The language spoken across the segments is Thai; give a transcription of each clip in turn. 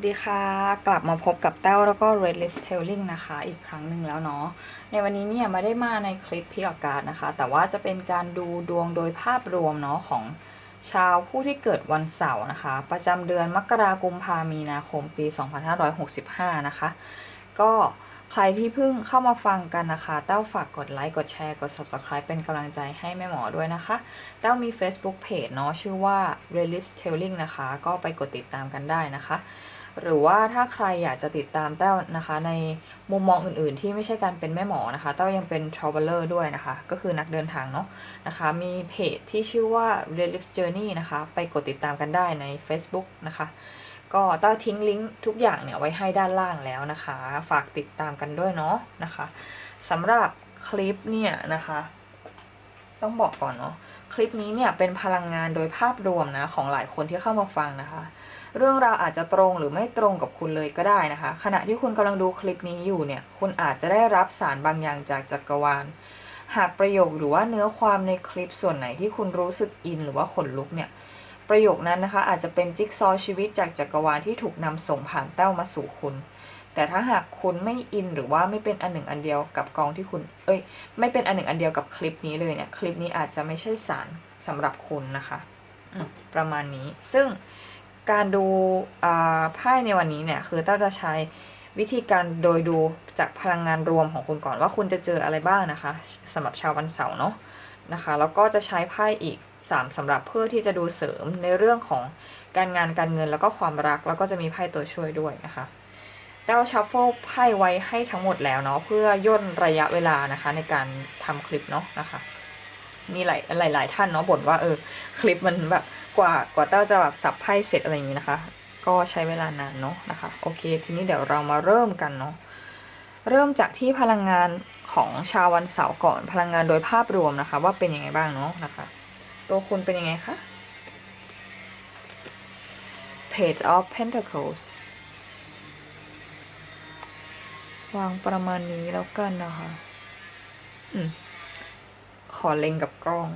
วัสดีค่ะ กลับมาพบกับแต้วแล้วก็ Red List Telling นะคะ อีกครั้งหนึ่งแล้วเนาะในวันนี้เนี่ยไม่ได้มาในคลิปพิอากาศนะคะ แต่ว่าจะเป็นการดูดวงโดยภาพรวมเนาะของชาวผู้ที่เกิดวันเสาร์นะคะ ประจำเดือนมกราคมพามีนาคมปี 2565 นะคะ ก็ใครที่เพิ่งเข้ามาฟังกันนะคะแต้วฝากกดไลค์ กดแชร์ กด subscribe เป็นกำลังใจให้แม่หมอด้วยนะคะแต้วมี Facebook Page เนาะชื่อว่า r e l i f Telling นะคะ ก็ไปกดติดตามกันได้นะคะ หรือว่าถ้าใครอยากจะติดตามแต้วนะคะ ในมุมมองอื่นๆ ที่ไม่ใช่การเป็นแม่หมอนะคะ แต้วยังเป็น traveler ด้วยนะคะ ก็คือนักเดินทางเนาะนะคะ มีเพจที่ชื่อว่า r e l i f Journey นะคะ ไปกดติดตามกันได้ใน Facebook นะคะ ก็แต้วทิ้งลิงก์ทุกอย่างเนี่ยไว้ให้ด้านล่างแล้วนะคะ ฝากติดตามกันด้วยเนาะนะคะสำหรับคลิปเนี่ยนะคะ ต้องบอกก่อนเนาะคลิปนี้เนี่ยเป็นพลังงานโดยภาพรวมนะของหลายคนที่เข้ามาฟังนะคะ เรื่องราวอาจจะตรงหรือไม่ตรงกับคุณเลยก็ได้นะคะ ขณะที่คุณกำลังดูคลิปนี้อยู่เนี่ย คุณอาจจะได้รับสารบางอย่างจากจักรวาล หากประโยคหรือว่าเนื้อความในคลิปส่วนไหนที่คุณรู้สึกอินหรือว่าขนลุกเนี่ย ประโยคนั้นนะคะ อาจจะเป็นจิ๊กซอว์ชีวิตจากจักรวาลที่ถูกนำส่งผ่านแต้วมาสู่คุณ แต่ถ้าหากคุณไม่อินหรือว่าไม่เป็นอันหนึ่งอันเดียวกับกองที่คุณ เอ้ย ไม่เป็นอันหนึ่งอันเดียวกับคลิปนี้เลยเนี่ย คลิปนี้อาจจะไม่ใช่สารสำหรับคุณนะคะ ประมาณนี้ ซึ่ง การดูไพ่ในวันนี้เนี่ยคือต้าจะใช้วิธีการโดยดูจากพลังงานรวมของคุณก่อนว่าคุณจะเจออะไรบ้างนะคะสำหรับชาววันเสาร์เนาะนะคะแล้วก็จะใช้ไพ่อีก 3สำหรับเพื่อที่จะดูเสริมในเรื่องของการงานการเงินแล้วก็ความรัก แล้วก็จะมีไพ่ตัวช่วยด้วยนะคะแต่ว่าชัฟเฟิลไพ่ไว้ให้ทั้งหมดแล้วเนาะเพื่อย่นระยะเวลานะคะในการทำคลิปเนาะนะคะ มีหลายหลายหลายท่านเนาะบ่นว่าเออคลิปมันแบบกว่ากว่าเต้าจะแบบสับไพ่เสร็จอะไรอย่างนี้นะคะ ก็ใช้เวลานานเนาะนะคะโอเค ทีนี้เดี๋ยวเรามาเริ่มกันเนาะเริ่มจากที่พลังงานของชาววันเสาร์ก่อนพลังงานโดยภาพรวมนะคะ ว่าเป็นยังไงบ้างเนาะนะคะ ตัวคุณเป็นยังไงคะ Page of Pentacles วางประมาณนี้แล้วกันนะคะ อืม ขอเล็งกับกล้อง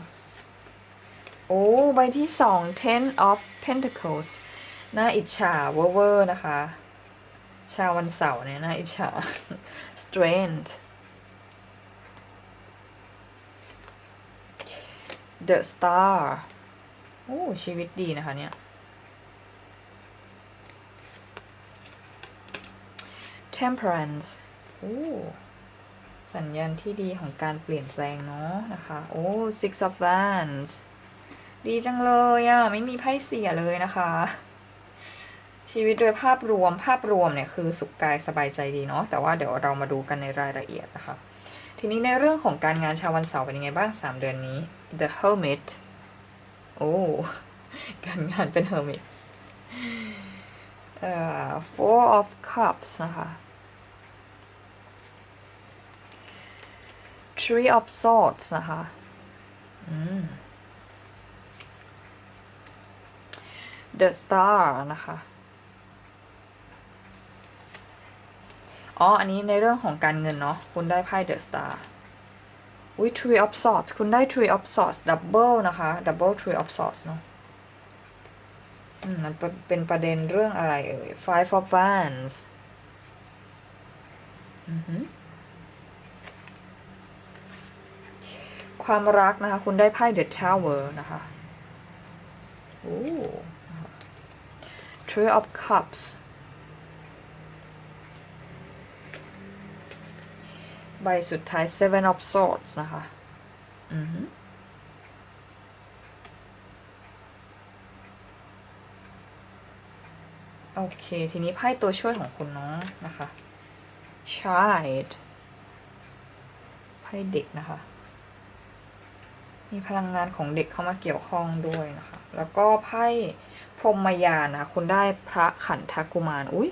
โอ้ ใบที่สอง Ten of Pentacles น่าอิจฉาเวอร์นะคะ ชาววันเสาร์เนี่ยน่าอิจฉา Strength The Star โอ้ ชีวิตดีนะคะเนี่ย Temperance โอ้ สัญญาณที่ดีของการเปลี่ยนแปลงเนาะนะคะ โอ้ Six of Wands ดีจังเลยอะ่ะ ไม่มีไพ่เสียเลยนะคะ ชีวิตโดยภาพรวมภาพรวมเนี่ยคือสุขกายสบายใจดีเนาะแต่ว่าเดี๋ยวเรามาดูกันในรายละเอียดนะคะ ทีนี้ในเรื่องของการงานชาววันเสาร์เป็นยังไงบ้าง 3 เดือนนี้ The Hermit โอ้ การงานเป็น Hermit เอ่อ Four of Cups นะคะ Three of Swords นะคะอ The Star นะคะ อ๋อ อันนี้ในเรื่องของการเงินเนาะ คุณได้ไพ่ The Star อุ้ย Three of Swords คุณได้ Three of Swords Double นะคะ Double Three of Swords เนาะอืมมันเป็นเป็นประเด็นเรื่องอะไรเอ่ย Five of Wands อือหือ ความรักนะคะ คุณได้ไพ่ The Tower นะคะโอ้ Three of Cups ใบสุดท้าย Seven of Swords นะคะ อือหือโอเค ทีนี้ไพ่ตัวช่วยของคุณเนาะนะคะ Child ไพ่เด็กนะคะ มีพลังงานของเด็กเข้ามาเกี่ยวข้องด้วยนะคะ แล้วก็ไพ่พรหมยานนะคุณได้พระขันธกุมาร อุ้ย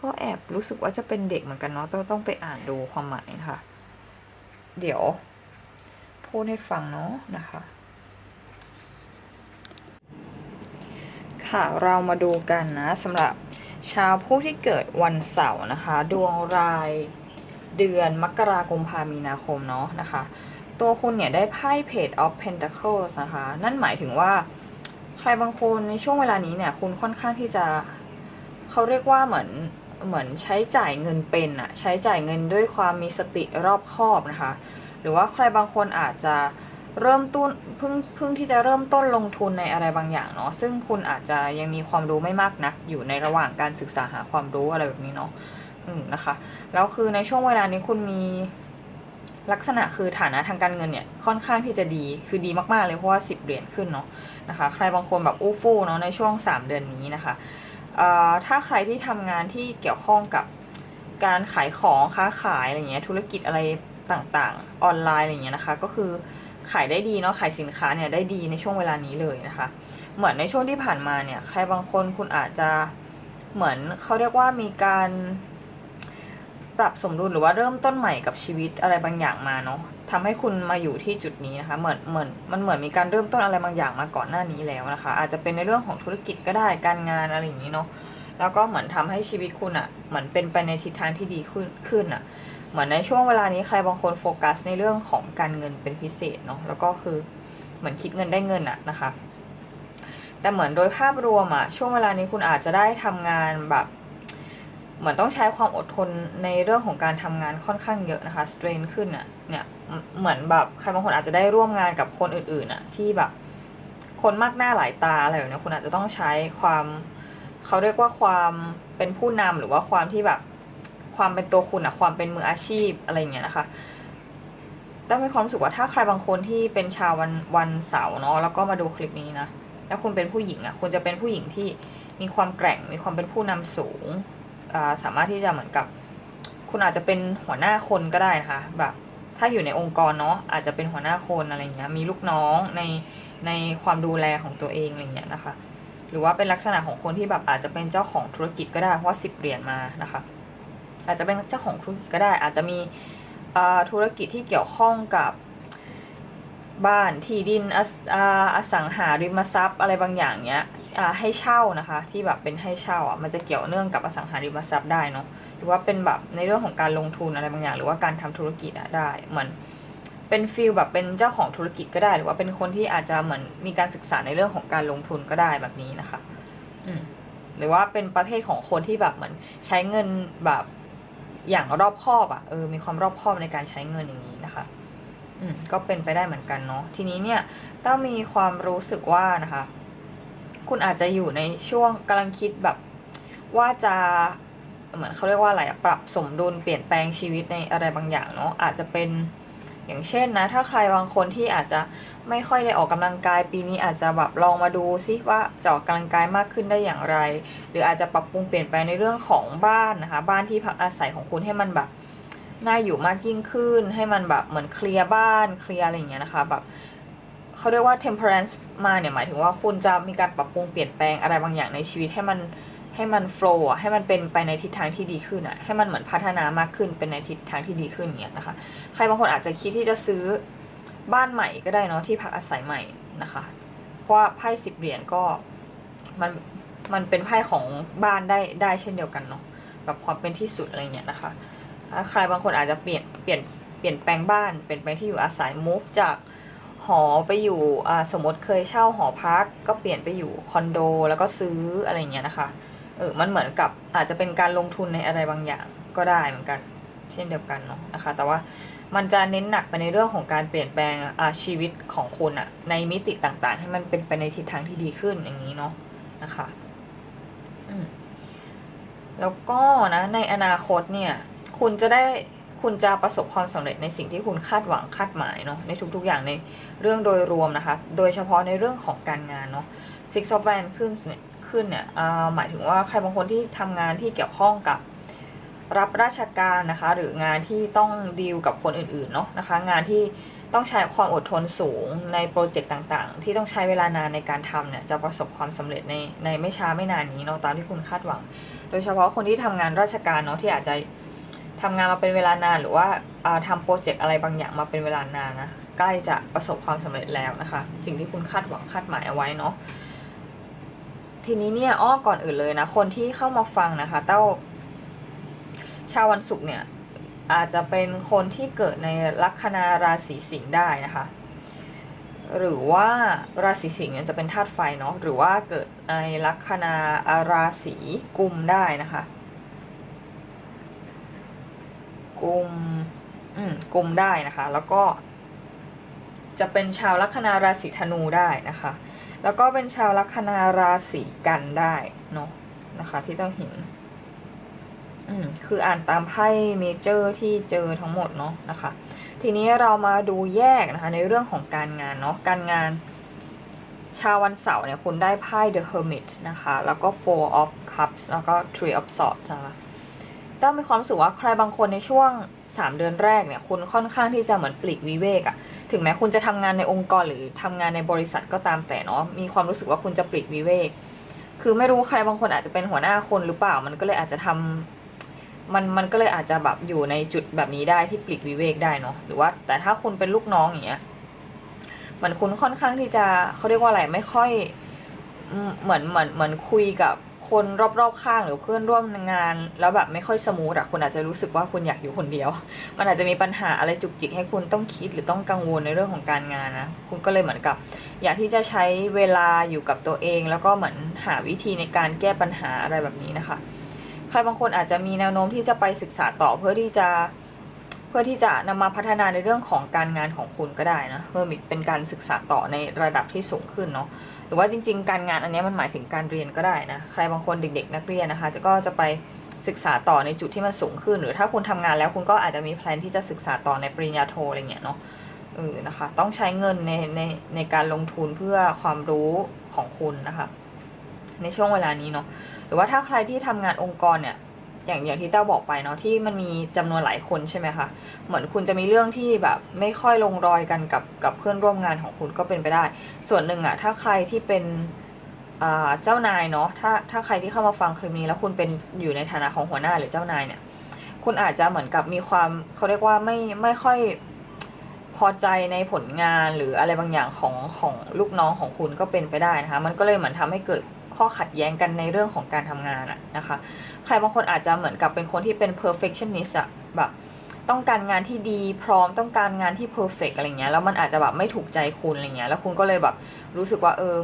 ก็แอบรู้สึกว่าจะเป็นเด็กเหมือนกันเนาะต้องต้องไปอ่านดูความหมายนะคะเดี๋ยว พูดให้ฟังเนาะนะคะ ค่ะเรามาดูกันนะสำหรับชาวผู้ที่เกิดวันเสาร์นะคะ ดวงรายเดือนมกราคมพามีนาคมเนาะนะคะ ตัวคุณเนี่ยได้ไพ่ Page of Pentacles นะคะ นั่นหมายถึงว่า ใครบางคนในช่วงเวลานี้เนี่ยคุณค่อนข้างที่จะเขาเรียกว่าเหมือนเหมือนใช้จ่ายเงินเป็นอะใช้จ่ายเงินด้วยความมีสติรอบคอบนะคะ หรือว่าใครบางคนอาจจะเริ่มต้นเพิ่งเพิ่งที่จะเริ่มต้นลงทุนในอะไรบางอย่างเนาะซึ่งคุณอาจจะยังมีความรู้ไม่มากนัก อยู่ในระหว่างการศึกษาหาความรู้อะไรแบบนี้เนาะอืมนะคะแล้วคือในช่วงเวลานี้คุณมี ลักษณะคือฐานะทางการเงินเนี่ยค่อนข้างที่จะดีคือดีมากๆเลยเพราะว่า 10 เหรียญขึ้นเนาะนะคะใครบางคนแบบอู้ฟู่เนาะในช่วง 3 เดือนนี้นะคะถ้าใครที่ทำงานที่เกี่ยวข้องกับการขายของค้าขายอะไรเงี้ยธุรกิจอะไรต่างๆออนไลน์อะไรเงี้ยนะคะก็คือขายได้ดีเนาะขายสินค้าเนี่ยได้ดีในช่วงเวลานี้เลยนะคะ เหมือนในช่วงที่ผ่านมาเนี่ยใครบางคนคุณอาจจะเหมือนเขาเรียกว่ามีการ ปรับสมดุลหรือว่าเริ่มต้นใหม่กับชีวิตอะไรบางอย่างมาเนาะทำให้คุณมาอยู่ที่จุดนี้นะคะเหมือนเหมือนมันเหมือนมีการเริ่มต้นอะไรบางอย่างมาก่อนหน้านี้แล้วนะคะ อาจจะเป็นในเรื่องของธุรกิจก็ได้การงานอะไรอย่างนี้เนาะแล้วก็เหมือนทำให้ชีวิตคุณอะ่ะเหมือนเป็นไปในทิศทางที่ดีขึ้นขึ้นอะ่ะเหมือนในช่วงเวลานี้ใครบางคนโฟกัสในเรื่องของการเงินเป็นพิเศษเนาะแล้วก็คือเหมือนคิดเงินได้เงินอะนะคะ แต่เหมือนโดยภาพรวมอะช่วงเวลานี้คุณอาจจะได้ทำงานแบบ เหมือนต้องใช้ความอดทนในเรื่องของการทำงานค่อนข้างเยอะนะคะสเตรนขึ้นอะเนี่ยเหมือนแบบใครบางคนอาจจะได้ร่วมงานกับคนอื่นๆอะที่แบบคนมากหน้าหลายตาอะไรแบบนี้คุณอาจจะต้องใช้ความเขาเรียกว่าความเป็นผู้นำหรือว่าความที่แบบความเป็นตัวคุณอะความเป็นมืออาชีพอะไรอย่างเงี้ยนะคะต้องมีความรู้สึกว่าถ้าใครบางคนที่เป็นชาววันวันเสาร์เนาะแล้วก็มาดูคลิปนี้นะแล้วคุณเป็นผู้หญิงอะคุณจะเป็นผู้หญิงที่มีความแกร่ง มีความเป็นผู้นำสูง สามารถที่จะเหมือนกับ คุณอาจจะเป็นหัวหน้าคนก็ได้นะคะ แบบ ถ้าอยู่ในองค์กรเนาะอาจจะเป็นหัวหน้าคนอะไรเงี้ยมีลูกน้องในในความดูแลของตัวเองอะไรเงี้ยนะคะ หรือว่าเป็นลักษณะของคนที่แบบอาจจะเป็นเจ้าของธุรกิจก็ได้เพราะว่าสิบเหรียญมานะคะ อาจจะเป็นเจ้าของธุรกิจก็ได้ อาจจะมีธุรกิจที่เกี่ยวข้องกับบ้านที่ดินอสออสังหาริมทรัพย์อะไรบางอย่างเนี้ย ให้เช่านะคะ ที่แบบเป็นให้เช่าอะมันจะเกี่ยวเนื่องกับอสังหาริมทรัพย์ได้เนาะหรือว่าเป็นแบบในเรื่องของการลงทุนอะไรบางอย่าง หรือว่าการทำธุรกิจอะได้เหมือนเป็นฟิลแบบเป็นเจ้าของธุรกิจก็ได้ หรือว่าเป็นคนที่อาจจะเหมือนมีการศึกษาในเรื่องของการลงทุนก็ได้แบบนี้นะคะ อืมหรือว่าเป็นประเภทของคนที่แบบเหมือนใช้เงินแบบอย่างรอบคอบอะ่ะเออมีความรอบคอบในการใช้เงินอย่างนี้นะคะ อืมก็เป็นไปได้เหมือนกันเนาะทีนี้เนี่ยต้องมีความรู้สึกว่านะคะ คุณอาจจะอยู่ในช่วงกำลังคิดแบบว่าจะเหมือนเขาเรียกว่าอะไรปรับสมดุลเปลี่ยนแปลงชีวิตในอะไรบางอย่างเนาะอาจจะเป็นอย่างเช่นนะ ถ้าใครบางคนที่อาจจะไม่ค่อยได้ออกกำลังกายปีนี้อาจจะแบบลองมาดูซิว่าจะออกกำลังกายมากขึ้นได้อย่างไร หรืออาจจะปรับปรุงเปลี่ยนแปลงในเรื่องของบ้านนะคะ บ้านที่พักอาศัยของคุณให้มันแบบน่าอยู่มากยิ่งขึ้น ให้มันแบบเหมือนเคลียร์บ้านเคลียร์อะไรอย่างเงี้ยนะคะแบบ เขาเรียกว่า temperance มาเนี่ยหมายถึงว่าคุณจะมีการปรับปรุงเปลี่ยนแปลงอะไรบางอย่างในชีวิตให้มันให้มันโฟล์อะให้มันเป็นไปในทิศทางที่ดีขึ้นอะให้มันเหมือนพัฒนามากขึ้นเป็นในทิศทางที่ดีขึ้นเงี้ยนะคะใครบางคนอาจจะคิดที่จะซื้อบ้านใหม่ก็ได้เนาะที่พักอาศัยใหม่นะคะ เพราะว่าไพ่สิบเหรียญก็มันมันเป็นไพ่ของบ้านได้ได้เช่นเดียวกันเนาะแบบความเป็นที่สุดอะไรเงี้ยนะคะถ้าใครบางคนอาจจะเปลี่ยนเปลี่ยนเปลี่ยนแปลงบ้านเปลี่ยนแปลงที่อยู่อาศัย move จาก หอไปอยู่อ่าสมมติเคยเช่าหอพัก ก็เปลี่ยนไปอยู่คอนโด แล้วก็ซื้ออะไรเงี้ยนะคะเออมันเหมือนกับอาจจะเป็นการลงทุนในอะไรบางอย่างก็ได้เหมือนกัน เช่นเดียวกันเนาะนะคะ แต่ว่ามันจะเน้นหนักไปในเรื่องของการเปลี่ยนแปลงอาชีวิตของคุณอะในมิติต่างๆ ให้มันเป็นไปในทิศทางที่ดีขึ้นอย่างนี้เนาะนะคะแล้วก็นะในอนาคตเนี่ย คุณจะได้ คุณจะประสบความสำเร็จในสิ่งที่คุณคาดหวังคาดหมายเนาะในทุกๆอย่างในเรื่องโดยรวมนะคะ โดยเฉพาะในเรื่องของการงานเนาะ Six of Wands ขึ้นขึ้นเนี่ยหมายถึงว่าใครบางคนที่ทำงานที่เกี่ยวข้องกับรับราชการนะคะ หรืองานที่ต้องดีลกับคนอื่นๆเนาะนะคะ งานที่ต้องใช้ความอดทนสูงในโปรเจกต์ต่างๆ ที่ต้องใช้เวลานานในการทำเนี่ยจะประสบความสำเร็จในในไม่ช้าไม่นานนี้เนาะตามที่คุณคาดหวัง โดยเฉพาะคนที่ทำงานราชการเนาะที่อาจจะ ทำงานมาเป็นเวลานานหรือว่าทำโปรเจกต์อะไรบางอย่างมาเป็นเวลานานนะใกล้จะประสบความสำเร็จแล้วนะคะ สิ่งที่คุณคาดหวังคาดหมายเอาไว้เนาะทีนี้เนี่ยอ้อก่อนอื่นเลยนะ คนที่เข้ามาฟังนะคะ เต้า ชาววันศุกร์เนี่ย อาจจะเป็นคนที่เกิดในลัคนาราศีสิงห์ได้นะคะ หรือว่าราศีสิงห์เนี่ยจะเป็นธาตุไฟเนาะหรือว่าเกิดในลัคนาราศีกุมได้นะคะ กลุ่มอืมกลุ่มได้นะคะ แล้วก็จะเป็นชาวลัคนาราศีธนูได้นะคะ แล้วก็เป็นชาวลัคนาราศีกันได้เนาะนะคะ ที่ต้องเห็นอืมคืออ่านตามไพ่เมเจอร์ที่เจอทั้งหมดเนาะนะคะ ทีนี้เรามาดูแยกนะคะในเรื่องของการงานเนาะการงานชาววันเสาร์เนี่ยคุณได้ไพ่ The Hermit นะคะ แล้วก็ Four of Cups แล้วก็ Three of Swords นะคะ ต้องมีความรู้สึกว่าใครบางคนในช่วง 3 เดือนแรกเนี่ยคุณค่อนข้างที่จะเหมือนปลีกวิเวกอะถึงแม้คุณจะทำงานในองค์กรหรือทำงานในบริษัทก็ตามแต่เนาะมีความรู้สึกว่าคุณจะปลีกวิเวก คือไม่รู้ใครบางคนอาจจะเป็นหัวหน้าคนหรือเปล่า มันก็เลยอาจจะทำมันมันก็เลยอาจจะแบบอยู่ในจุดแบบนี้ได้ที่ปลีกวิเวกได้เนาะหรือว่า แต่ถ้าคุณเป็นลูกน้องอย่างเงี้ยเหมือนคุณค่อนข้างที่จะเขาเรียกว่าอะไรไม่ค่อยเหมือนเหมือนเหมือนคุยกับ คนรอบๆข้างหรือเพื่อนร่วมงาน แล้วแบบไม่ค่อยสมูทอะคุณอาจจะรู้สึกว่าคุณอยากอยู่คนเดียว มันอาจจะมีปัญหาอะไรจุกจิกให้คุณต้องคิดหรือต้องกังวลในเรื่องของการงานนะคุณก็เลยเหมือนกับ อยากที่จะใช้เวลาอยู่กับตัวเอง แล้วก็เหมือนหาวิธีในการแก้ปัญหาอะไรแบบนี้นะคะใครบางคนอาจจะมีแนวโน้มที่จะไปศึกษาต่อเพื่อที่จะ เพื่อที่จะนำมาพัฒนาในเรื่องของการงานของคุณก็ได้นะเฮอร์มิตเป็นการศึกษาต่อในระดับที่สูงขึ้นเนาะหรือว่าจริง ๆ การงานอันนี้มันหมายถึงการเรียนก็ได้นะใครบางคนเด็ก ๆ นักเรียนนะคะ จะก็จะไปศึกษาต่อในจุดที่มันสูงขึ้น หรือถ้าคุณทำงานแล้วคุณก็อาจจะมีแพลนที่จะศึกษาต่อในปริญญาโทอะไรเงี้ยเนาะเออนะคะต้องใช้เงินในในในการลงทุนเพื่อความรู้ของคุณนะคะในช่วงเวลานี้เนาะหรือว่าถ้าใครที่ทำงานองค์กรเนี่ย อย่างอย่างที่เต้าบอกไปเนาะที่มันมีจำนวนหลายคนใช่ไหมคะเหมือนคุณจะมีเรื่องที่แบบไม่ค่อยลงรอยกันกับกับเพื่อนร่วมงานของคุณก็เป็นไปได้ ส่วนหนึ่งอะถ้าใครที่เป็นเจ้านายเนาะถ้าถ้าใครที่เข้ามาฟังคลิปนี้แล้วคุณเป็นอยู่ในฐานะของหัวหน้าหรือเจ้านายเนี่ยคุณอาจจะเหมือนกับมีความเขาเรียกว่าไม่ไม่ค่อยพอใจในผลงานหรืออะไรบางอย่างของของลูกน้องของคุณก็เป็นไปได้นะคะ มันก็เลยเหมือนทำให้เกิดข้อขัดแย้งกันในเรื่องของการทำงานอะนะคะ รบางคนอาจจะเหมือนกับเป็นคนที่เป็น perfectionist อะแบบต้องการงานที่ดีพร้อมต้องการงานที่ perfect อะไรเงี้ยแล้วมันอาจจะแบบไม่ถูกใจคุณอะไรเงี้ยแล้วคุณก็เลยแบบรู้สึกว่าเออ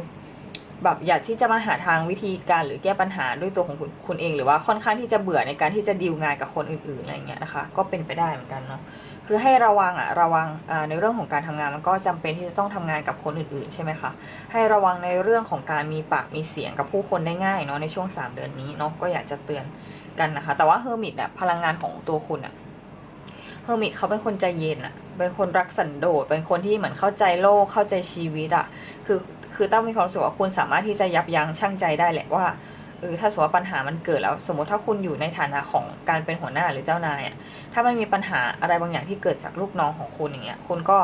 แบบอยากที่จะมาหาทางวิธีการหรือแก้ปัญหาด้วยตัวของคุณคุณเอง หรือว่าค่อนข้างที่จะเบื่อในการที่จะดีลงานกับคนอื่นๆอะไรเงี้ยนะคะ ก็เป็นไปได้เหมือนกันเนาะ คือให้ระวังอะระวังในเรื่องของการทำงานมันก็จำเป็นที่จะต้องทำงานกับคนอื่นๆใช่ไหมคะให้ระวังในเรื่องของการมีปากมีเสียงกับผู้คนได้ง่ายเนาะในช่วง 3 เดือนนี้เนาะก็อยากจะเตือนกันนะคะ แต่ว่าเฮอร์มิตเนี่ยพลังงานของตัวคุณอะเฮอร์มิตเขาเป็นคนใจเย็นอะเป็นคนรักสันโดษเป็นคนที่เหมือนเข้าใจโลกเข้าใจชีวิตอะคือคือต้องมีความรู้สึกว่าคุณสามารถที่จะยับยั้งชั่งใจได้แหละว่า เออถ้าสมมติว่าปัญหามันเกิดแล้ว สมมติถ้าคุณอยู่ในฐานะของการเป็นหัวหน้าหรือเจ้านายอะถ้ามันมีปัญหาอะไรบางอย่างที่เกิดจากลูกน้องของคุณอย่างเงี้ยคุณก็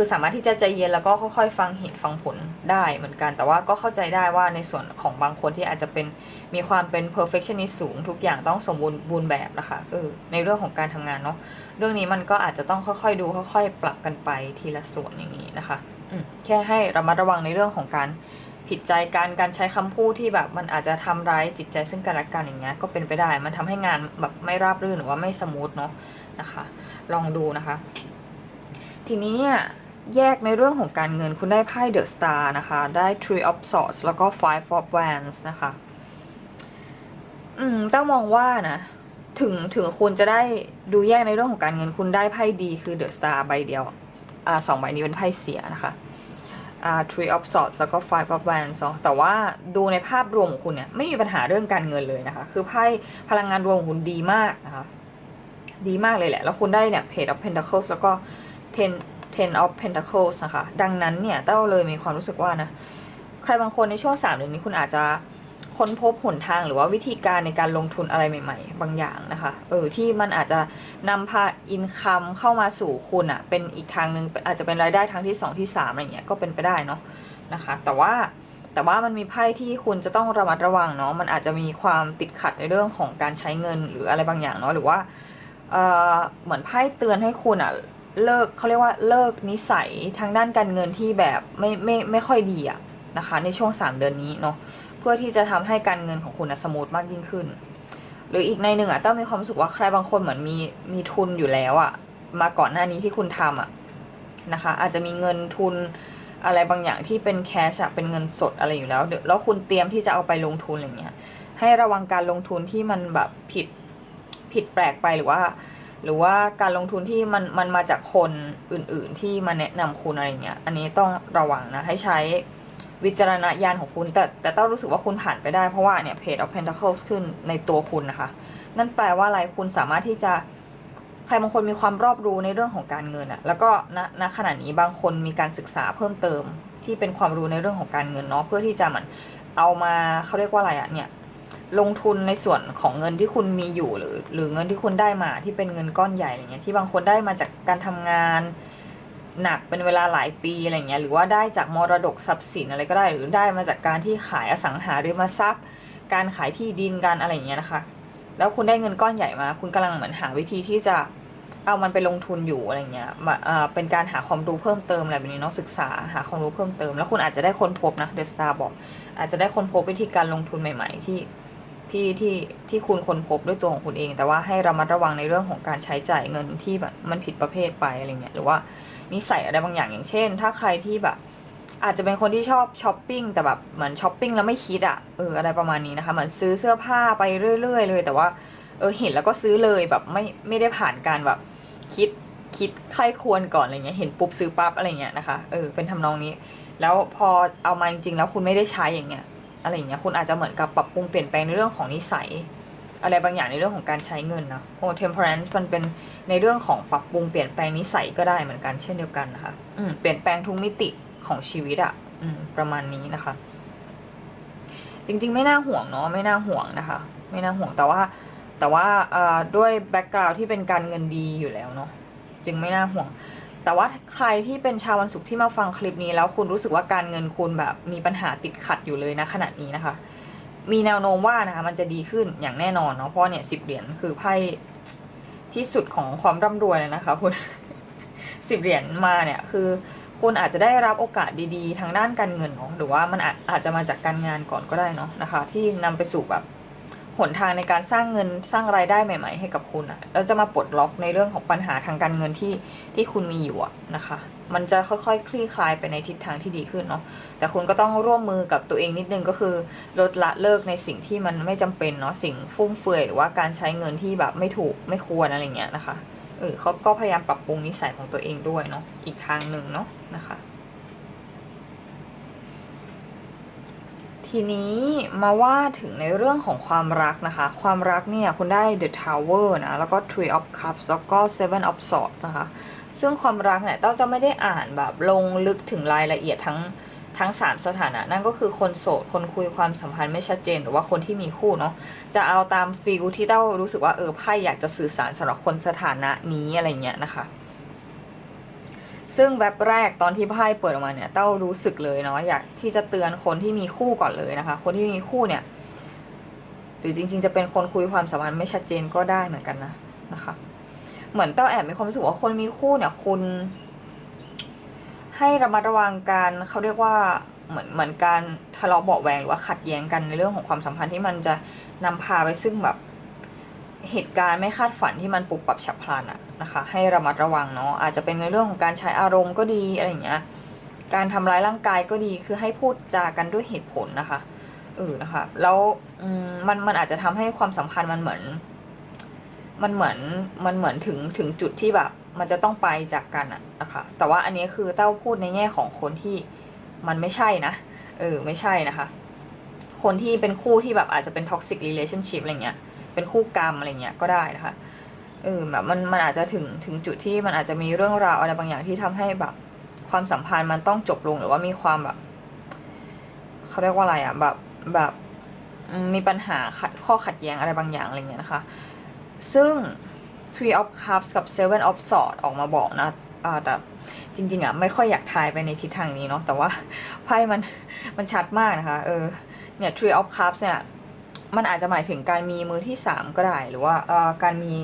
คือสามารถที่จะใจเย็นแล้วก็ค่อยๆ ฟังเหตุฟังผลได้เหมือนกัน แต่ว่าก็เข้าใจได้ว่าในส่วนของบางคนที่อาจจะเป็นมีความเป็น perfectionist สูง ทุกอย่างต้องสมบูรณ์บูรณ์แบบนะคะเออในเรื่องของการทำงานเนาะเรื่องนี้มันก็อาจจะต้องค่อยๆดูค่อยๆ ปรับกันไปทีละส่วนอย่างนี้นะคะอืมแค่ให้ระมัดระวังในเรื่องของการ ผิดใจการการใช้คำพูดที่แบบมันอาจจะทำร้ายจิตใจซึ่งกันและกันอย่างเงี้ยก็เป็นไปได้ มันทำให้งานแบบไม่ราบรื่นหรือว่าไม่สมูทเนาะนะคะ ลองดูนะคะ ทีนี้เนี่ยแยกในเรื่องของการเงินคุณได้ไพ่เดอะสตาร์นะคะ ได้ Tree of Swords แล้วก็ Five of Wands นะคะ อืมต้องมองว่านะถึงถึงคุณจะได้ดูแยกในเรื่องของการเงินคุณได้ไพ่ดีคือเดอะสตาร์ใบเดียว อ่าสองใบนี้เป็นไพ่เสียนะคะ Three of Swords แล้วก็ Five of Wands เนาะแต่ว่าดูในภาพรวมของคุณเนี่ยไม่มีปัญหาเรื่องการเงินเลยนะคะ คือไพ่พลังงานรวมของคุณดีมากนะคะ ดีมากเลยแหละ แล้วคุณได้เนี่ย Page of Pentacles แล้วก็ Ten Ten of Pentacles นะคะ ดังนั้นเนี่ยเต้าเลยมีความรู้สึกว่านะ ใครบางคนในช่วงสามเดือนนี้คุณอาจจะ ค้นพบหนทางหรือว่าวิธีการในการลงทุนอะไรใหม่ ๆ บางอย่างนะคะ เออที่มันอาจจะนำพาอินคัมเข้ามาสู่คุณอะ่ะ เป็นอีกทางหนึ่งอาจจะเป็นรายได้ทางที่สองที่สามอะไรเงี้ยก็เป็นไปได้เนาะนะคะ แต่ว่าแต่ว่ามันมีไพ่ที่คุณจะต้องระมัดระวังเนาะมันอาจจะมีความติดขัดในเรื่องของการใช้เงินหรืออะไรบางอย่างเนาะหรือว่าเออเหมือนไพ่เตือนให้คุณอะเลิกเขาเรียกว่าเลิกนิสัยทางด้านการเงินที่แบบไม่ไม่ไม่ค่อยดีอะนะคะ ในช่วง 3 เดือนนี้เนาะ เพื่อที่จะทำให้การเงินของคุณอะสมูทมากยิ่งขึ้น หรืออีกในหนึ่งอะต้องมีความรู้สึกว่าใครบางคนเหมือนมีมีทุนอยู่แล้วอะมาก่อนหน้านี้ที่คุณทำอะนะคะ อาจจะมีเงินทุนอะไรบางอย่างที่เป็นแคชอะเป็นเงินสดอะไรอยู่แล้วเดี๋ยวแล้วคุณเตรียมที่จะเอาไปลงทุนอะไรเงี้ย ให้ระวังการลงทุนที่มันแบบผิดผิดแปลกไปหรือว่า หรือว่าการลงทุนที่มันมันมาจากคนอื่น ๆ ที่มาแนะนำคุณอะไรเงี้ย อันนี้ต้องระวังนะให้ใช้ วิจารณญาณของคุณ แต่แต่ต้องรู้สึกว่าคุณผ่านไปได้เพราะว่าเนี่ย Page of Pentacles ขึ้นในตัวคุณนะคะ นั่นแปลว่าอะไรคุณสามารถที่จะใครบางคนมีความรอบรู้ในเรื่องของการเงินอะแล้วก็ณณขณะนี้บางคนมีการศึกษาเพิ่มเติม ที่เป็นความรู้ในเรื่องของการเงินเนาะเพื่อที่จะเหมือนเอามาเขาเรียกว่าอะไรอะเนี่ยลงทุนในส่วนของเงินที่คุณมีอยู่หรือ หรือเงินที่คุณได้มาที่เป็นเงินก้อนใหญ่อะไรเงี้ยที่บางคนได้มาจากการทำงาน หนักเป็นเวลาหลายปีอะไรเงี้ยหรือว่าได้จากมรดกทรัพย์สินอะไรก็ได้ หรือได้มาจากการที่ขายอสังหาริมทรัพย์ การขายที่ดินการอะไรเงี้ยนะคะ แล้วคุณได้เงินก้อนใหญ่มา คุณกำลังเหมือนหาวิธีที่จะเอามันไปลงทุนอยู่อะไรเงี้ยมาเป็นการหาความรู้เพิ่มเติมอะไรแบบนี้เนาะศึกษาหาความรู้เพิ่มเติม แล้วคุณอาจจะได้ค้นพบนะเดอะสตาร์บอกอาจจะได้ค้นพบวิธีการลงทุนใหม่ ๆ ที่ ที่ที่ที่คุณค้นพบด้วยตัวของคุณเอง แต่ว่าให้ระมัดระวังในเรื่องของการใช้จ่ายเงินที่แบบมันผิดประเภทไปอะไรเงี้ยหรือว่านิสัยอะไรบางอย่างอย่างเช่น ถ้าใครที่แบบอาจจะเป็นคนที่ชอบช้อปปิ้งแต่แบบเหมือนช้อปปิ้งแล้วไม่คิดอะเอออะไรประมาณนี้นะคะเหมือนซื้อเสื้อผ้าไปเรื่อย ๆ เลย แต่ว่าเออเห็นแล้วก็ซื้อเลยแบบไม่ไม่ได้ผ่านการแบบคิดคิดใครควรก่อนอะไรเงี้ยเห็นปุ๊บซื้อปั๊บอะไรเงี้ยนะคะเออเป็นทำนองนี้ แล้วพอเอามาจริงๆแล้วคุณไม่ได้ใช้อย่างเงี้ย อะไรอย่างเงี้ยคุณอาจจะเหมือนกับปรับปรุงเปลี่ยนแปลงในเรื่องของนิสัย อะไรบางอย่างในเรื่องของการใช้เงินนะโอ้ temperance มันเป็นในเรื่องของปรับปรุงเปลี่ยนแปลงนิสัยก็ได้เหมือนกันเช่นเดียวกันนะคะอืมเปลี่ยนแปลงทุกมิติของชีวิตอะอืมประมาณนี้นะคะ จริงๆ ไม่น่าห่วงเนาะไม่น่าห่วงนะคะ ไม่น่าห่วงแต่ว่า แต่ว่าด้วยแบ็กกราวที่เป็นการเงินดีอยู่แล้วเนาะจึงไม่น่าห่วง แต่ว่าใครที่เป็นชาววันศุกร์ที่มาฟังคลิปนี้ แล้วคุณรู้สึกว่าการเงินคุณแบบมีปัญหาติดขัดอยู่เลยนะขณะนี้นะคะ มีแนวโน้มว่านะคะมันจะดีขึ้นอย่างแน่นอนเนาะเพราะเนี่ยสิบเหรียญคือไพ่ที่สุดของความร่ำรวยเลยนะคะ คุณสิบเหรียญมาเนี่ยคือคุณอาจจะได้รับโอกาสดีๆ ทางด้านการเงินเนาะหรือว่ามันอาจอาจจะมาจากการงานก่อนก็ได้เนาะนะคะ ที่นำไปสู่แบบ หนทางในการสร้างเงินสร้างรายได้ใหม่ ๆ ให้กับคุณอะแล้วจะมาปลดล็อกในเรื่องของปัญหาทางการเงินที่ที่คุณมีอยู่อะนะคะ มันจะค่อยๆ คลี่คลายไปในทิศทางที่ดีขึ้นเนาะ แต่คุณก็ต้องร่วมมือกับตัวเองนิดนึงก็คือลดละเลิกในสิ่งที่มันไม่จำเป็นเนาะ สิ่งฟุ่มเฟือยหรือว่าการใช้เงินที่แบบไม่ถูกไม่ควรอะไรเงี้ยนะคะ เออเขาก็พยายามปรับปรุงนิสัยของตัวเองด้วยเนาะ อีกทางหนึ่งเนาะนะคะ ทีนี้มาว่าถึงในเรื่องของความรักนะคะ ความรักเนี่ยคุณได้ The Tower นะ แล้วก็ Three of Cups แล้วก็ Seven of Swords นะคะ ซึ่งความรักเนี่ยเต้าจะไม่ได้อ่านแบบลงลึกถึงรายละเอียดทั้งทั้งสามสถานะ นั่นก็คือคนโสด คนคุยความสัมพันธ์ไม่ชัดเจน หรือว่าคนที่มีคู่เนาะ จะเอาตามฟีลที่เต้ารู้สึกว่าเออไพ่อยากจะสื่อสารสำหรับคนสถานะนี้อะไรเงี้ยนะคะ ซึ่งแว็บแรกตอนที่ไพ่เปิดออกมาเนี่ยเต้ารู้สึกเลยเนาะอยากที่จะเตือนคนที่มีคู่ก่อนเลยนะคะ คนที่มีคู่เนี่ย หรือจริง ๆ จะเป็นคนคุยความสัมพันธ์ไม่ชัดเจนก็ได้เหมือนกันนะนะคะ เหมือนเต้าแอบมีความรู้สึกว่าคนมีคู่เนี่ยคุณให้ระมัดระวังการเขาเรียกว่าเหมือนเหมือนการทะเลาะเบาะแวงหรือว่าขัดแย้งกันในเรื่องของความสัมพันธ์ที่มันจะนำพาไปซึ่งแบบ เหตุการณ์ไม่คาดฝันที่มันปุบปับฉับพลันอะนะคะ ให้ระมัดระวังเนาะอาจจะเป็นในเรื่องของการใช้อารมณ์ก็ดีอะไรอย่างเงี้ยการทำร้ายร่างกายก็ดีคือให้พูดจากันด้วยเหตุผลนะคะเออนะคะแล้วมมันมันอาจจะทำให้ความสัมพันธ์มันเหมือน มันเหมือนมันเหมือนถึงถึงจุดที่แบบ มันจะต้องไปจากกันอะนะคะแต่ว่าอันนี้คือเต้าพูดในแง่ของคนที่มันไม่ใช่นะเออไม่ใช่นะคะ คนที่เป็นคู่ที่แบบอาจจะเป็น toxic relationship อะไรเงี้ย เป็นคู่กรรมอะไรเงี้ยก็ได้นะคะเออแบบมันมันอาจจะถึงถึงจุดที่มันอาจจะมีเรื่องราวอะไรบางอย่างที่ทำให้แบบ ความสัมพันธ์มันต้องจบลงหรือว่ามีความแบบเขาเรียกว่าอะไรอะแบบแบบมีปัญหาข้อขัดแย้งอะไรบางอย่างอะไรเงี้ยนะคะ ซึ่ง Three of Cups กับ Seven of Swords ออกมาบอกนะแต่จริงๆอะไม่ค่อยอยากทายไปในทิศทางนี้เนาะแต่ว่าไพ่มันมันชัดมากนะคะ เออเนี่ย Three of Cups เนี่ย มันอาจจะหมายถึงการมีมือที่สามก็ได้ หรือว่าการมี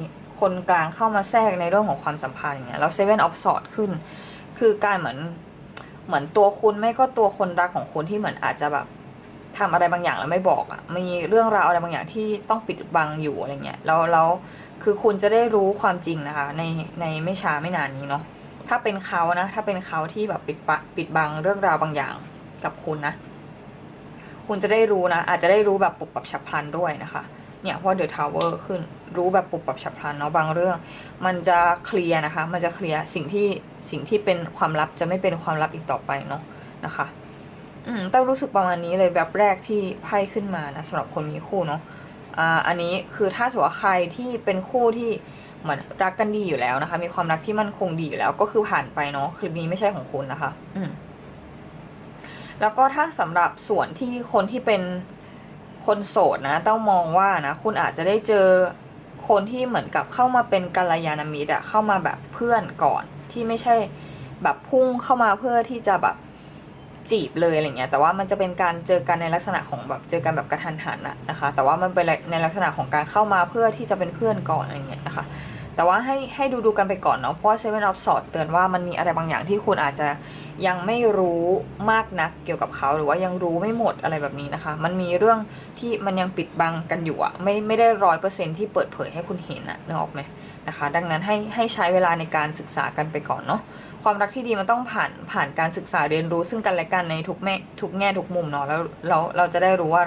คนกลางเข้ามาแทรกในเรื่องของความสัมพันธ์อย่างเงี้ยแล้ว Seven of Swords ขึ้น คือการเหมือนเหมือนตัวคุณไม่ก็ตัวคนรักของคุณที่เหมือนอาจจะแบบทำอะไรบางอย่างแล้วไม่บอกอะ่ะมีเรื่องราวอะไรบางอย่างที่ต้องปิดบังอยู่อะไรเงี้ยแล้วแล้วคือคุณจะได้รู้ความจริงนะคะ ในในไม่ช้าไม่นานนี้เนาะถ้าเป็นเขานะ ถ้าเป็นเขาที่แบบปิดปะปิดบังเรื่องราวบางอย่างกับคุณนะ คุณจะได้รู้นะ อาจจะได้รู้แบบปุบปับฉับพลันด้วยนะคะ เนี่ยเพราะเดอะทาวเวอร์ขึ้นรู้แบบปุบปับฉับพลันเนาะบางเรื่อง มันจะเคลียร์นะคะ มันจะเคลียร์สิ่งที่สิ่งที่เป็นความลับจะไม่เป็นความลับอีกต่อไปเนาะนะคะ อืมต้องรู้สึกประมาณนี้เลยแบบแรกที่ไพ่ขึ้นมานะสำหรับคนมีคู่เนาะอ่าอันนี้คือถ้าสมมติว่าใครที่เป็นคู่ที่เหมือนรักกันดีอยู่แล้วนะคะ มีความรักที่มั่นคงดีอยู่แล้ว ก็คือผ่านไปเนาะคลิปนี้ไม่ใช่ของคุณนะคะ อืม แล้วก็ถ้าสำหรับส่วนที่คนที่เป็นคนโสดนะต้องมองว่านะคุณอาจจะได้เจอคนที่เหมือนกับเข้ามาเป็นกัลยาณมิตรอะเข้ามาแบบเพื่อนก่อนที่ไม่ใช่แบบพุ่งเข้ามาเพื่อที่จะแบบจีบเลยอะไรเงี้ยแต่ว่ามันจะเป็นการเจอกันในลักษณะของแบบเจอกันแบบกระทันหันอะนะคะ แต่ว่ามันเป็นในลักษณะของการเข้ามาเพื่อที่จะเป็นเพื่อนก่อนอะไรเงี้ยนะคะ แต่ว่าให้ให้ดูดูกันไปก่อนเนาะเพราะว่า Seven of Swords เตือนว่ามันมีอะไรบางอย่างที่คุณอาจจะยังไม่รู้มากนักเกี่ยวกับเขาหรือว่ายังรู้ไม่หมดอะไรแบบนี้นะคะ มันมีเรื่องที่มันยังปิดบังกันอยู่อะไม่ไม่ได้ร้อยเปอร์เซ็นที่เปิดเผยให้คุณเห็นอะนึกออกไหมนะคะ ดังนั้นให้ให้ใช้เวลาในการศึกษากันไปก่อนเนาะความรักที่ดีมันต้องผ่านผ่านการศึกษาเรียนรู้ซึ่งกันและกันในทุกแม่ทุกแง่ทุกมุมเนาะแล้วเราเราจะได้รู้ว่า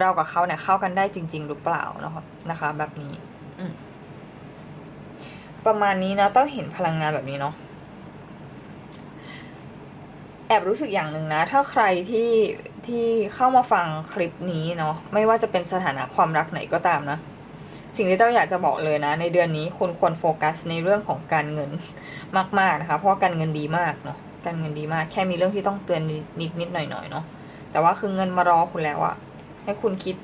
เรากับเขาเนี่ยเข้ากันได้จริง ๆ หรือเปล่าเนาะนะคะ แบบนี้ อืม ประมาณนี้นะต้องเห็นพลังงานแบบนี้เนาะแอบรู้สึกอย่างหนึ่งนะ ถ้าใครที่ที่เข้ามาฟังคลิปนี้เนาะไม่ว่าจะเป็นสถานะความรักไหนก็ตามนะ สิ่งที่เต้าอยากจะบอกเลยนะ ในเดือนนี้คุณควรโฟกัสในเรื่องของการเงินมากๆนะคะ เพราะการเงินดีมากเนาะการเงินดีมาก แค่มีเรื่องที่ต้องเตือนนิดนิดๆหน่อยๆเนาะแต่ว่าคือเงินมารอคุณแล้วอะให้คุณคิด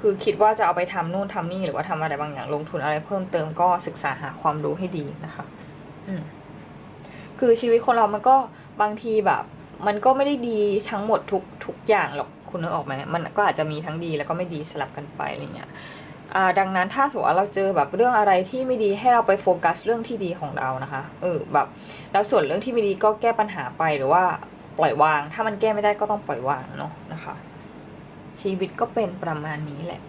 คือคิดว่าจะเอาไปทำนู่นทำนี่หรือว่าทำอะไรบางอย่างลงทุนอะไรเพิ่มเติมก็ศึกษาหาความรู้ให้ดีนะคะ อืมคือชีวิตคนเรามันก็บางทีแบบ มันก็ไม่ได้ดีทั้งหมดทุกทุกอย่างหรอกคุณนึกออกไหมมันก็อาจจะมีทั้งดีแล้วก็ไม่ดีสลับกันไปอะไรเงี้ยอ่าดังนั้นถ้าสมมติว่าเราเจอแบบเรื่องอะไรที่ไม่ดีให้เราไปโฟกัสเรื่องที่ดีของเรานะคะเออแบบแล้วส่วนเรื่องที่ไม่ดีก็แก้ปัญหาไปหรือว่าปล่อยวาง ถ้ามันแก้ไม่ได้ก็ต้องปล่อยวางเนาะนะคะ ชีวิตก็เป็นประมาณนี้แหละ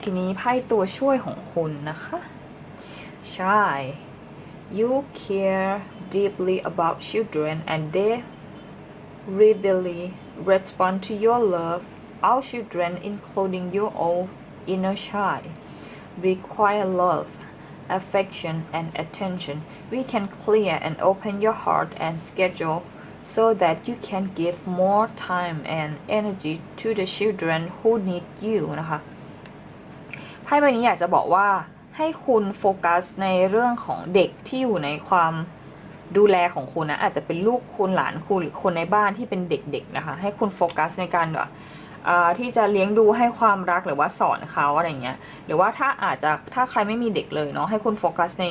ทีนี้ไพ่ตัวช่วยของคุณนะคะ ใช่ you care deeply about children and they readily respond to your love all children including your own inner child require love affection and attention we can clear and open your heart and schedule so that you can give more time and energy to the children who need you นะคะไพ่ใบนี้อยากจะบอกว่าให้คุณโฟกัสในเรื่องของเด็กที่อยู่ในความดูแลของคุณนะอาจจะเป็นลูกคุณหลานคุณหรือคนในบ้านที่เป็นเด็กๆนะคะให้คุณโฟกัสในการแบบที่จะเลี้ยงดูให้ความรักหรือว่าสอนเขาอะไรเงี้ยหรือว่าถ้าอาจจะถ้าใครไม่มีเด็กเลยเนาะให้คุณโฟกัสใน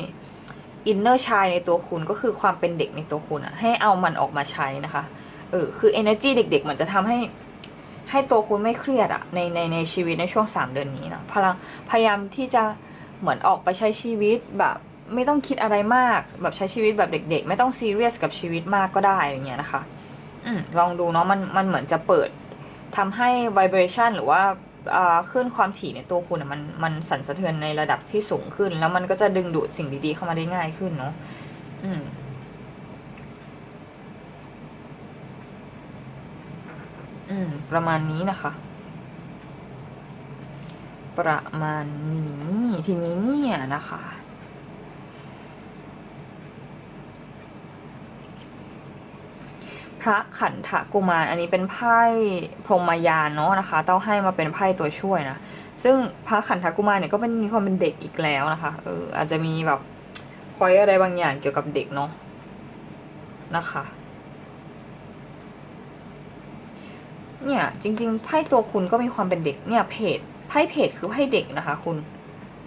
อินเนอร์ชายในตัวคุณก็คือความเป็นเด็กในตัวคุณอะให้เอามันออกมาใช้นะคะ เออ คือ energy เด็ก ๆ มันจะทำให้ ให้ตัวคุณไม่เครียดอะในในในชีวิตในช่วงสามเดือนนี้นะพลังพยายามที่จะเหมือนออกไปใช้ชีวิตแบบไม่ต้องคิดอะไรมากแบบใช้ชีวิตแบบเด็ก ๆ ไม่ต้องซีเรียสกับชีวิตมากก็ได้อย่างเงี้ยนะคะ อืมลองดูเนาะมันมันเหมือนจะเปิดทำให้ vibration หรือว่า ขึ้นความถี่ในตัวคุณมันมันสั่นสะเทือนในระดับที่สูงขึ้น แล้วมันก็จะดึงดูดสิ่งดีๆเข้ามาได้ง่ายขึ้นเนาะอืมอืม ประมาณนี้นะคะ ประมาณนี้ทีนี้เนี่ยนะคะ พระขันธกุมารอันนี้เป็นไพ่พรหมยานเนาะนะคะเต้องให้มาเป็นไพ่ตัวช่วยนะซึ่งพระขันธกุมารเนี่ยก็เป็นมีความเป็นเด็กอีกแล้วนะคะ เอออาจจะมีแบบคอยอะไรบางอย่างเกี่ยวกับเด็กเนาะนะคะ เนี่ยจริงๆไพ่ตัวคุณก็มีความเป็นเด็กเนี่ยเพจไพ่เพจคือไพ่เด็กนะคะ คุณ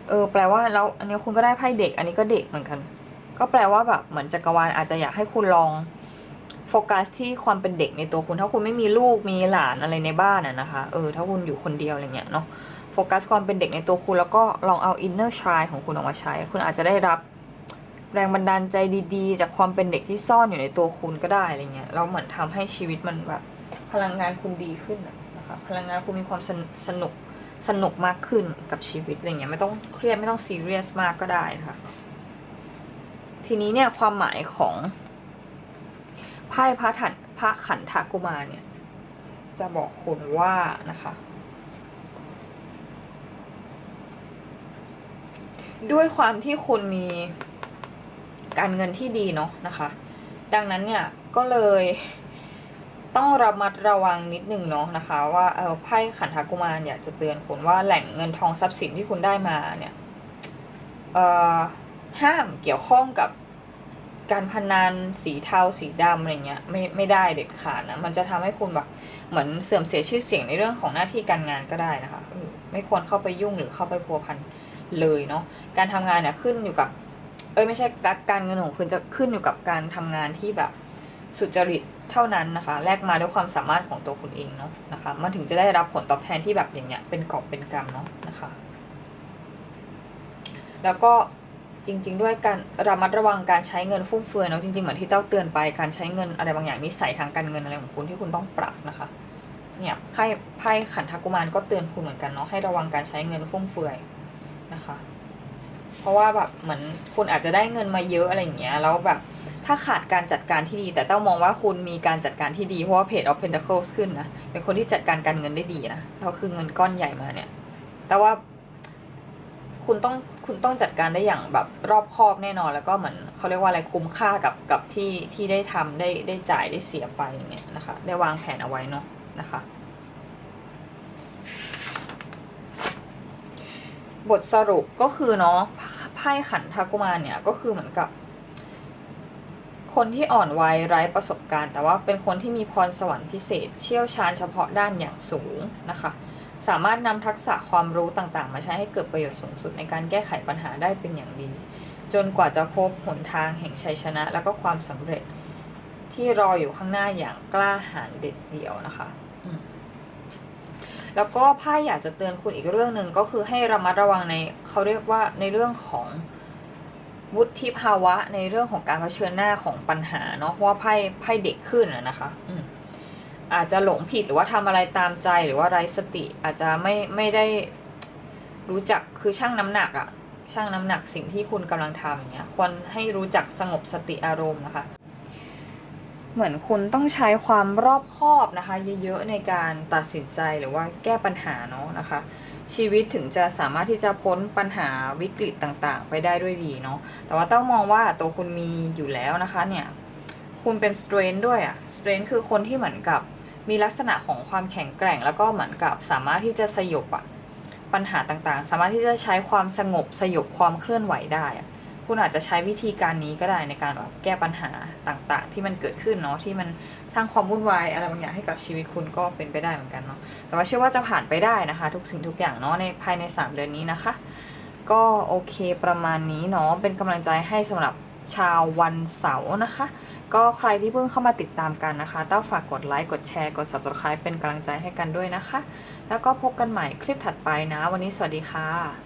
เออ แปลว่าแล้วอันนี้คุณก็ได้ไพ่เด็ก อันนี้ก็เด็กเหมือนกัน ก็แปลว่าแบบเหมือนจักรวาลอาจจะอยากให้คุณลอง โฟกัสที่ความเป็นเด็กในตัวคุณ ถ้าคุณไม่มีลูกมีหลานอะไรในบ้านอะนะคะ เออ ถ้าคุณอยู่คนเดียวอะไรเงี้ยเนาะ โฟกัสความเป็นเด็กในตัวคุณ แล้วก็ลองเอาอินเนอร์ชายของคุณออกมาใช้ คุณอาจจะได้รับแรงบันดาลใจดีๆ จากความเป็นเด็กที่ซ่อนอยู่ในตัวคุณก็ได้อะไรเงี้ยแล้วเหมือนทำให้ชีวิตมันแบบพลังงานคุณดีขึ้นนะคะ พลังงานคุณมีความสนสนุกสนุกมากขึ้นกับชีวิตอะไรเงี้ยไม่ต้องเครียดไม่ต้องซีเรียสมากก็ได้นะคะทีนี้เนี่ยความหมายของ ไพ่พระถันพระขันธกุมารเนี่ย จะบอกคุณว่านะคะ ด้วยความที่คุณมีการเงินที่ดีเนาะนะคะ ดังนั้นเนี่ยก็เลยต้องระมัดระวังนิดนึงเนาะนะคะ ว่าเออไพ่ขันธกุมารอยากจะเตือนคุณว่าแหล่งเงินทองทรัพย์สินที่คุณได้มาเนี่ยเอ่อห้ามเกี่ยวข้องกับ การพนันสีเทาสีดำอะไรเงี้ยไม่ไม่ได้เด็ดขาดนะมันจะทำให้คุณแบบเหมือนเสื่อมเสียชื่อเสียงในเรื่องของหน้าที่การงานก็ได้นะคะไม่ควรเข้าไปยุ่งหรือเข้าไปพัวพันเลยเนาะการทำงานเนี่ยขึ้นอยู่กับ เอ้ยไม่ใช่การการเงินของคุณจะขึ้นอยู่กับการทำงานที่แบบสุจริตเท่านั้นนะคะแลกมาด้วยความสามารถของตัวคุณเองเนาะนะคะ มันถึงจะได้รับผลตอบแทนที่แบบอย่างเงี้ยเป็นกอบเป็นกำเนาะนะคะ แล้วก็ จริง ๆ ด้วยการระมัดระวังการใช้เงินฟุ่มเฟือยเนาะจริงๆเหมือนที่เต้าเตือนไปการใช้เงินอะไรบางอย่างนิสัยทางการเงินอะไรของคุณที่คุณต้องปรับนะคะ เนี่ยไพ่ไพ่ขันธกุมารก็เตือนคุณเหมือนกันเนาะให้ระวังการใช้เงินฟุ่มเฟือยนะคะ เพราะว่าแบบเหมือนคุณอาจจะได้เงินมาเยอะอะไรอย่างเงี้ยแล้วแบบถ้าขาดการจัดการที่ดี แต่เต้ามองว่าคุณมีการจัดการที่ดี เพราะว่า Page of Pentacles ขึ้นนะ เป็นคนที่จัดการการเงินได้ดีนะแล้วคือเงินก้อนใหญ่มาเนี่ย แต่ว่าคุณต้อง คุณต้องจัดการได้อย่างแบบรอบคอบแน่นอน แล้วก็เหมือนเขาเรียกว่าอะไรคุ้มค่ากับกับที่ที่ได้ทำได้ได้จ่ายได้เสียไปเงี้ยนะคะ ได้วางแผนเอาไว้เนาะนะคะบทสรุปก็คือเนาะไพ่ขันธกุมารเนี่ยก็คือเหมือนกับ คนที่อ่อนวัยไร้ประสบการณ์ แต่ว่าเป็นคนที่มีพรสวรรค์พิเศษ เชี่ยวชาญเฉพาะด้านอย่างสูงนะคะ สามารถนำทักษะความรู้ต่างๆ มาใช้ให้เกิดประโยชน์สูงสุดในการแก้ไขปัญหาได้เป็นอย่างดี จนกว่าจะพบหนทางแห่งชัยชนะ แล้วก็ความสำเร็จที่รออยู่ข้างหน้าอย่างกล้าหาญเด็ดเดี่ยวนะคะแล้วก็ไพ่อยากจะเตือนคุณอีกเรื่องหนึ่งก็คือให้ระมัดระวังในเขาเรียกว่าในเรื่องของวุฒิภาวะในเรื่องของการเผชิญหน้าของปัญหาเนาะเพราะว่าไพ่ไพ่เด็กขึ้นอะนะคะ อืม อาจจะหลงผิดหรือว่าทำอะไรตามใจหรือว่าไร้สติ อาจจะไม่ไม่ได้รู้จักคือชั่งน้ำหนักอะชั่งน้ำหนักสิ่งที่คุณกำลังทำอย่างเงี้ยควรให้รู้จักสงบสติอารมณ์นะคะ เหมือนคุณต้องใช้ความรอบคอบนะคะ เยอะๆในการตัดสินใจหรือว่าแก้ปัญหาเนาะนะคะ ชีวิตถึงจะสามารถที่จะพ้นปัญหาวิกฤตต่างๆ ไปได้ด้วยดีเนาะแต่ว่าต้องมองว่าตัวคุณมีอยู่แล้วนะคะเนี่ยคุณเป็นสเตรนด้วยอะสเตรนคือคนที่เหมือนกับ มีลักษณะของความแข็งแกร่ง แล้วก็เหมือนกับสามารถที่จะสยบอะปัญหาต่างๆ สามารถที่จะใช้ความสงบสยบความเคลื่อนไหวได้คุณอาจจะใช้วิธีการนี้ก็ได้ในการแบบแก้ปัญหาต่างๆ ที่มันเกิดขึ้นเนาะที่มันสร้างความวุ่นวายอะไรบางอย่างให้กับชีวิตคุณก็เป็นไปได้เหมือนกันเนาะแต่ว่าเชื่อว่าจะผ่านไปได้นะคะ ทุกสิ่งทุกอย่างเนาะในภายใน 3 เดือนนี้นะคะ ก็โอเคประมาณนี้เนาะเป็นกำลังใจให้สำหรับชาววันเสาร์นะคะ ก็ใครที่เพิ่งเข้ามาติดตามกันนะคะต้องฝากกดไลค์กดแชร์กด subscribe เป็นกำลังใจให้กันด้วยนะคะ แล้วก็พบกันใหม่คลิปถัดไปนะ วันนี้สวัสดีค่ะ